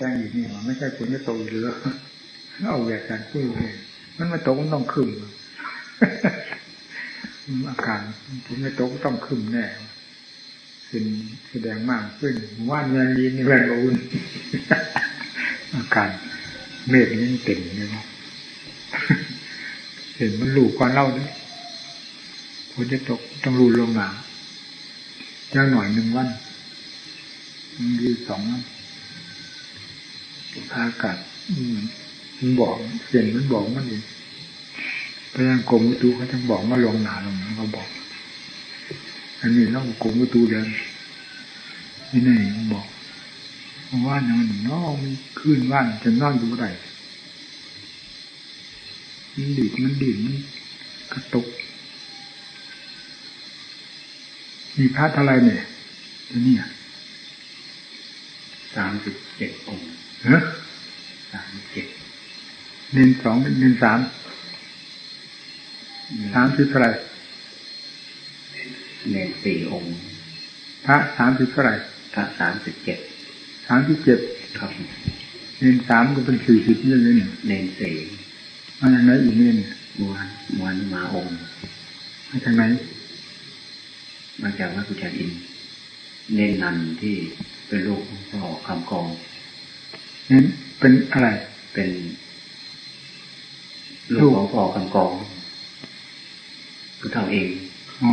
จ้งอยู่นี่ว่าไม่ใช่ฝนจะตกหรือเอาแหวกการคุยเลยมันมาตกมันต้องขึ้นอาการฝนไม่ตกต้องขึ้นแน่เป็นแสดงมากขึ้นว่านยันลีนี่แรงอุ่นอาการเมฆนี่เต็มเลยว่าเห็นมันหลูกกว่าเล่าด้วยฝนจะตกต้องรูลงหนาย่าหน่อยหนึ่งวันมันดีสองวัน อากาศมันบอกเห็นมันบอกมันเองพยานกรมวิตูเขาจะบอกมาลงหนาลงนั้นเขาบอก อันนี้เรากรมวิตูเดินนี่นี่บอกว่านมันน้องมีขึ้นว่านจะนอนอยู่ไหนมันดีดมันดีดมันกระตุก มีพระอะไรเนี่ยนี่สามสิบเจ็ดองค์ ฮ้ยสามสิบเจ็ดเน้นสองเน้นสามสามสิบเท่าไหร่เนนสี่องค์พระสามสิบเท่าไหร่พระสามสิบเจ็ดสามสิบเจ็ดครับเน้นสามก็เป็นสี่สิบนี่เลยเนี่ยเนนสี่มาจากไหนอีกเน้นมวนมวนมาองค์มาจากไหนมาจากวัดกุชาอินทร์เน้นนันที่เป็นลูกของพ่อคำกองเน้นเป็นอะไร เป็นลูลูกกของพ่อคำกองก็เท่าเองอ๋อ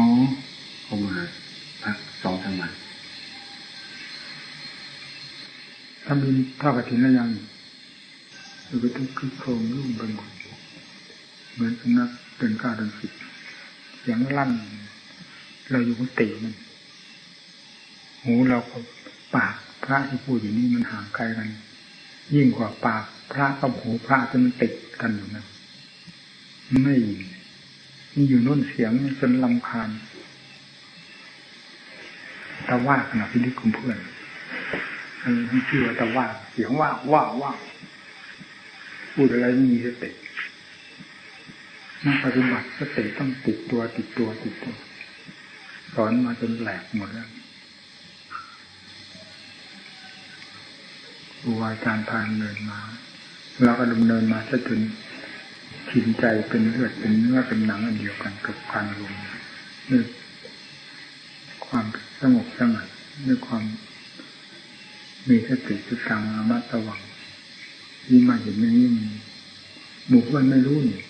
เข้ามาพักสองสามวันทำบินเท่ากับถินแล้วยังหรือว่าต้องขึ้นโครงรุ่งไปหมดเหมือนสุนัขเดินก้าวเดินสิบเสียงลั่น เราอยู่กุฏิมันหูเรากับปากพระที่พูดอยู่นี่มันห่างไกลกัน ยิ่งกว่าปากพระกับหูพระจะมันติดกันอยู่นะไม่มีอยู่โน่นเสียงจนลำคาญตะว่าขนาดพิธีคุมเพื่อนอันนี้ชื่อว่าตะว่าเสียงว่าว่าว่าพูดอะไรไม่มีสตินักปฏิบัติสติต้องติดตัวติดตัวติดตัวสอนมาจนแหลกหมดแล้ว ครูอาจารย์พาดำเนินมาเราก็ดำเนินมาจนชินใจเป็นเลือดเป็นเนื้อเป็นหนังอันเดียวกันกับการลงด้วยความสงบสงัดด้วยความมีสติสตังระมัดระวังยิ่งมาเห็นอย่างนี้มันหมู่เพื่อนไม่รู้นี่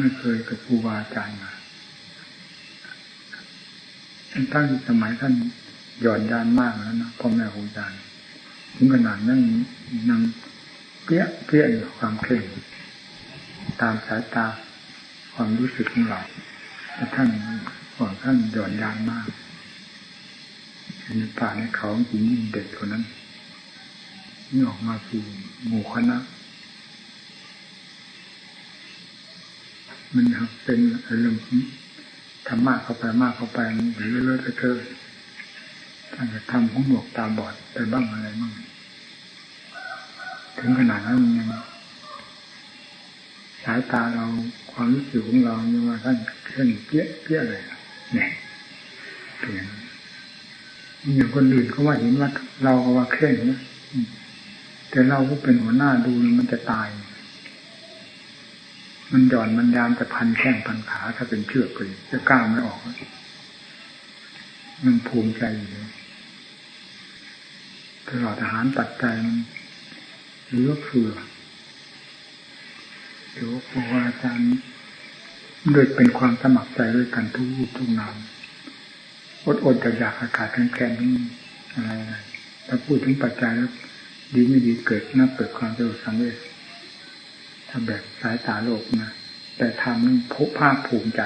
ไม่เคยกับครูบาอาจารย์มาตั้งสมัยท่าน หย่อนยานมากแล้วนะพ่อแม่ครูอาจารย์ถึงขนาดนั่งนั่งเปี้ยเปี้ยอยู่ความเคร่งตามสายตาความรู้สึกของเราแต่ท่านก่อนท่านหย่อนยานมากในป่าในเขาจริงเด็กคนนั้นนี่ออกมาสู่หมู่คณะมันเป็นเรื่องทำมากเข้าไปมากเข้าไปหรือเลื่อยๆเธอ ท่านจะทำของหนวกตาบอดไปบ้างอะไรบ้างถึงขนาดนั้นยังสายตาเราความรู้สึกของเราเนี่ยว่าท่านเคลื่อนเปี้ยเปี้ยเลยเนี่ยเปลี่ยนอย่างคนอื่นเขาว่าเห็นว่าเราก็ว่าเคร่งนะแต่เราก็เป็นหัวหน้าดูมันจะตาย มันหย่อนมันยามจะพันแข้งพันขาถ้าเป็นเชือกเลยจะก้าวไม่ออกมันภูมิใจอยู่เลย ตลอดอาหารตัดใจมันหรือว่าเผื่อหรือว่าครูอาจารย์ด้วยเป็นความสมัครใจด้วยกันทุกทุกนามอดอดอยากอากาศแข็งแข็งอะไรอะถ้าพูดถึงปัจจัยแล้วดีไม่ดีเกิดน่าเกิดความสะดุดสังเวชถ้าแบบสายตาโลกนะแต่ทำนั้นพภาคภูมิใจ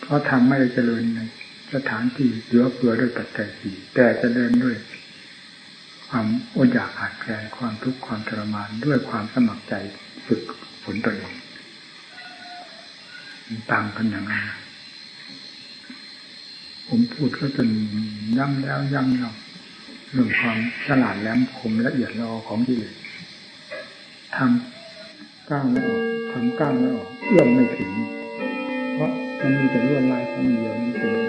เพราะทำไม่ได้เจริญในสถานที่เหลือเฟือด้วยปัจจัยสี่แต่เจริญด้วย ความอดอยากขาดแคลนความทุกข์ความทรมานด้วยความสมัครใจฝึกฝนตัวเองต่างกันอย่างนั้นผมพูดก็จนย้ำแล้วย้ำเล่าเรื่องความฉลาดแหลมคมละเอียดละออของกิเลสทำก้าวไม่ออกทำก้าวไม่ออกเอื้อมไม่ถึง เพราะมันมีแต่ลวดลายของเดียวนั่นเอง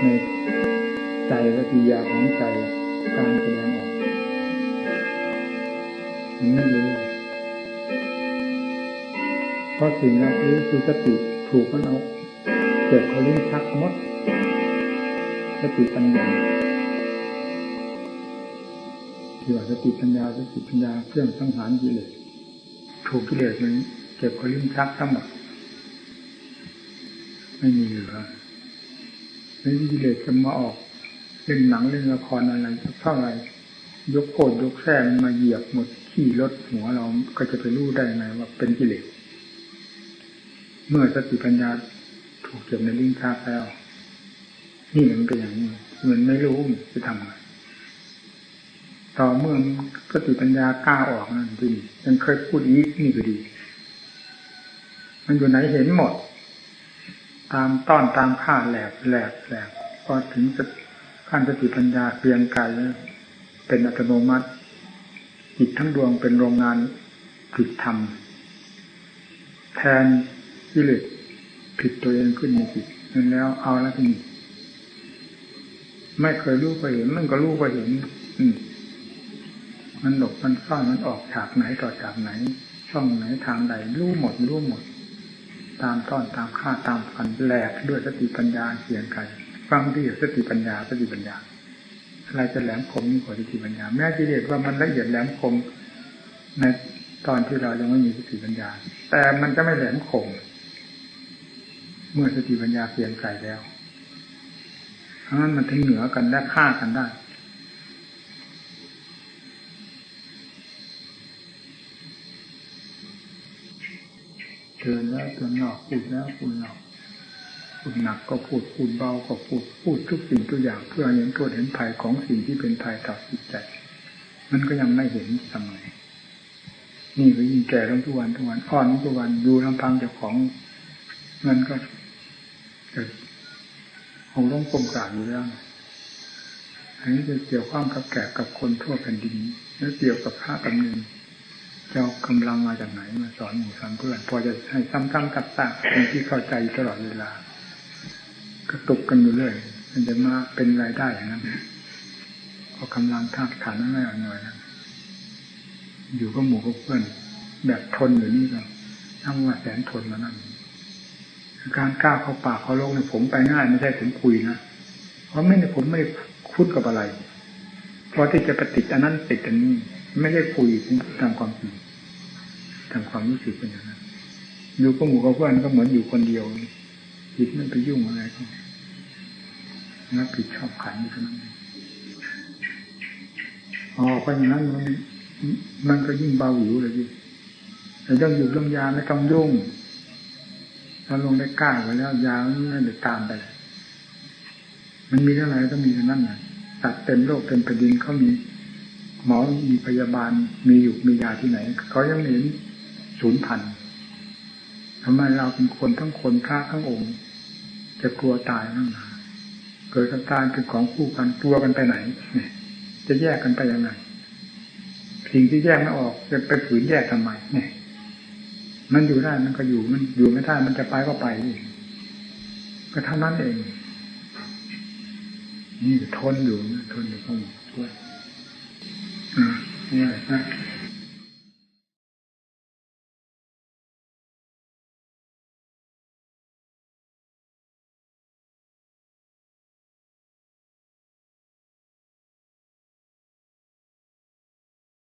ใน ใจและกิยาของใจการแสดงออกมันไม่รู้เพราะสิ่งรับรู้คือสติถูกมันเอาเก็บเขาลิ้นชักมดสติปัญญาที่ว่าสติปัญญาสติปัญญาเครื่องสังหารกิเลสถูกกิเลสมันเก็บเขาลิ้นชักทั้งหมดไม่มีเหลือไม่มีกิเลสจะมาออก ล่นหนังเล่นละครอะไรเท่าไรยกโกดยกแท่มันมาเหยียบหมดขี่รถหัวเราก็จะไปรู้ได้ไงว่าเป็นกิเลสเมื่อสติปัญญาถูกเก็บในลิ้นชักแล้วนี่มันเป็นอย่างนี้มันไม่รู้จะทำไงต่อเมื่อสติปัญญากล้าออกนั่นจริงยังเคยพูดอีกนี่ก็ดี มันอยู่ไหนเห็นหมด ตามต้อนตามข่าแหลกแหลกแหลกพอถึง ขั้นสติปัญญาเปลี่ยนกายเป็นอัตโนมัติจิตทั้งดวงเป็นโรงงานผิดธรรม แทนกิเลสผิดตัวเองขึ้นในจิตนั่นแล้วเอาแล้วทีนี้ไม่เคยรู้ก็เห็นมันก็รู้ก็เห็น อืมมันหลบมันซ่อนมันออกฉากไหนต่อฉากไหน ช่องไหนทางใดรู้หมดรู้หมด ตามต้อนตามฆ่าตามฟันแหลกด้วยสติปัญญาเสียงไก่ ฟังที่สติปัญญาสติปัญญาอะไรจะแหลมคมยิ่งกว่าสติปัญญา แม้กิเลสว่ามันละเอียดแหลมคมในตอนที่เรายังไม่มีสติปัญญา แต่มันจะไม่แหลมคมเมื่อสติปัญญาเสียงไก่แล้วเพราะนั้นมันถึงเหนือกันและฆ่ากันได้เชิญแล้วเชิญนอกพูดแล้วพูดนอก พูดหนักก็พูดพูดเบาก็พูดพูดทุกสิ่งทุกอย่างเพื่อเห็นโทษเห็นภัยของสิ่งที่เป็นภัยต่อจิตใจ มันก็ยังไม่เห็นสมัยนี่ก็ยิ่งแก่ลงทุกวันทุกวันอ่อนทุกวันดูลำพังเจ้าของมันก็จะของลงกลมกลางอยู่แล้วอันนี้จะเกี่ยวข้องกับแก่กับคนทั่วแผ่นดินแล้วเกี่ยวกับพระกำเนิดเจ้ากำลังมาจากไหนมาสอนหมู่สอนเพื่อนพอจะให้ซ้ำๆกับซากเป็นที่เข้าใจตลอดเวลา กระตุกกันอยู่เรื่อยมันจะมาเป็นรายได้อย่างนั้นพอกำลังธาตุขันนั่นไม่อ่อนหน่อยนะอยู่ก็หมู่ก็เพื่อน แบบทนอยู่นี่ก็ทั้งว่าแสนทนมานั่นการก้าวเข้าป่าเข้าโลกเนี่ยผมไปง่ายไม่ใช่ผมคุยนะเพราะไม่ได้ผมไม่ได้คุ้นกับอะไรเพราะที่จะปฏิดอันนั้นติดอันนี้ ไม่ได้คุยตามความจริงตามความรู้สึกเป็นอย่างนั้นอยู่ก็หมู่กับเพื่อนก็เหมือนอยู่คนเดียว จิตไม่ไปยุ่งอะไรก็นับผิดชอบขันอยู่เท่านั้นอ๋อเพราะอย่างนั้นมันมันก็ยิ่งเบาหิวเลยพี่แต่เรื่องอยู่เรื่องยาไม่ต้องยุ่งถ้าลงได้กล้าไปแล้วยาไม่ได้ตามไป มันมีเท่าไหร่ก็มีเท่านั้นนะตัดเต็มโลกเต็มแผ่นดินเขามีหมอมีพยาบาลมีอยู่มียาที่ไหนเขายังเห็นศูนย์พันทำไมเราเป็นคนทั้งคนพระทั้งองค์ จะกลัวตายนั่งนาเกิดกับตายเป็นของคู่กันตัวกันไปไหนจะแยกกันไปยังไงสิ่งที่แยกไม่ออกจะไปฝืนแยกทำไมเนี่ย มันอยู่ได้มันก็อยู่มันอยู่ไม่ได้มันจะไปก็ไปเองก็เท่านั้นเอง นี่ทนอยู่ทนอยู่ข้างช่วยอ่าเนี่ยนะ